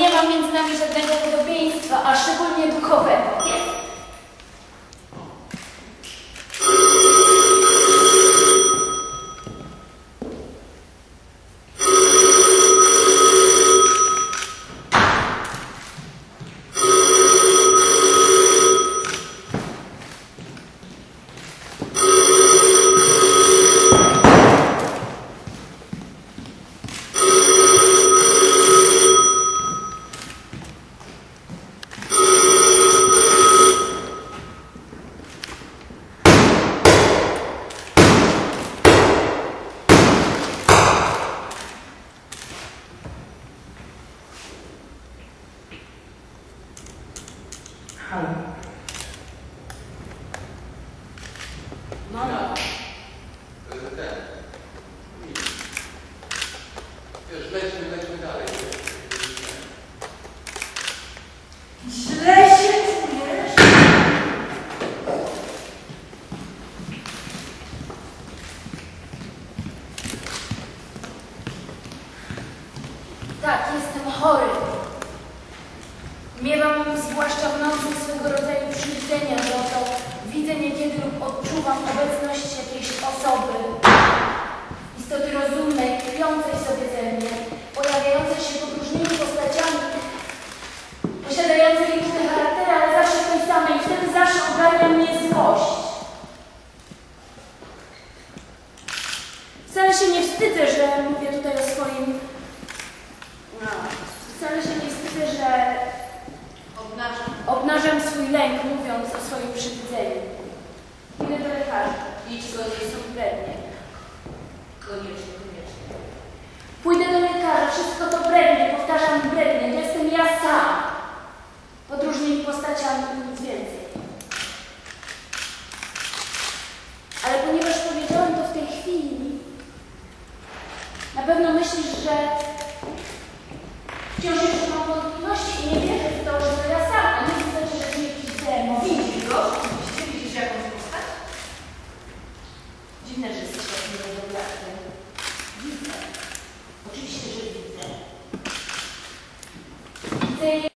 Nie ma między nami żadnego podobieństwa, a szczególnie duchowego. Jest. Halo. No, Ja. Ten. Wiesz, lećmy, lećmy dalej. źle się czujesz? Tak, jestem chory. Miewam zwłaszcza w nocy swego rodzaju przywidzenia, że oto widzę niekiedy lub odczuwam obecność jakiejś osoby, istoty rozumnej, tkwiącej sobie ze mnie, pojawiającej się pod różnymi postaciami, posiadającej liczne charaktery, ale zawsze tej samej i wtedy zawsze ogarnia mnie złość. Wcale się nie wstydzę, że mówię tutaj o swoim no, wcale się nie wstydzę, że Obnażam swój lęk, mówiąc o swoim przywidzeniu. Idę do lekarza. Idź z Kompletnie. Koniecznie, koniecznie. Pójdę do lekarza, wszystko to brednie, powtarzam brednie, jestem ja sam. Pod różnymi postaciami i nic więcej. Ale ponieważ powiedziałem to w tej chwili, na pewno myślisz, że wciąż jeszcze birthday.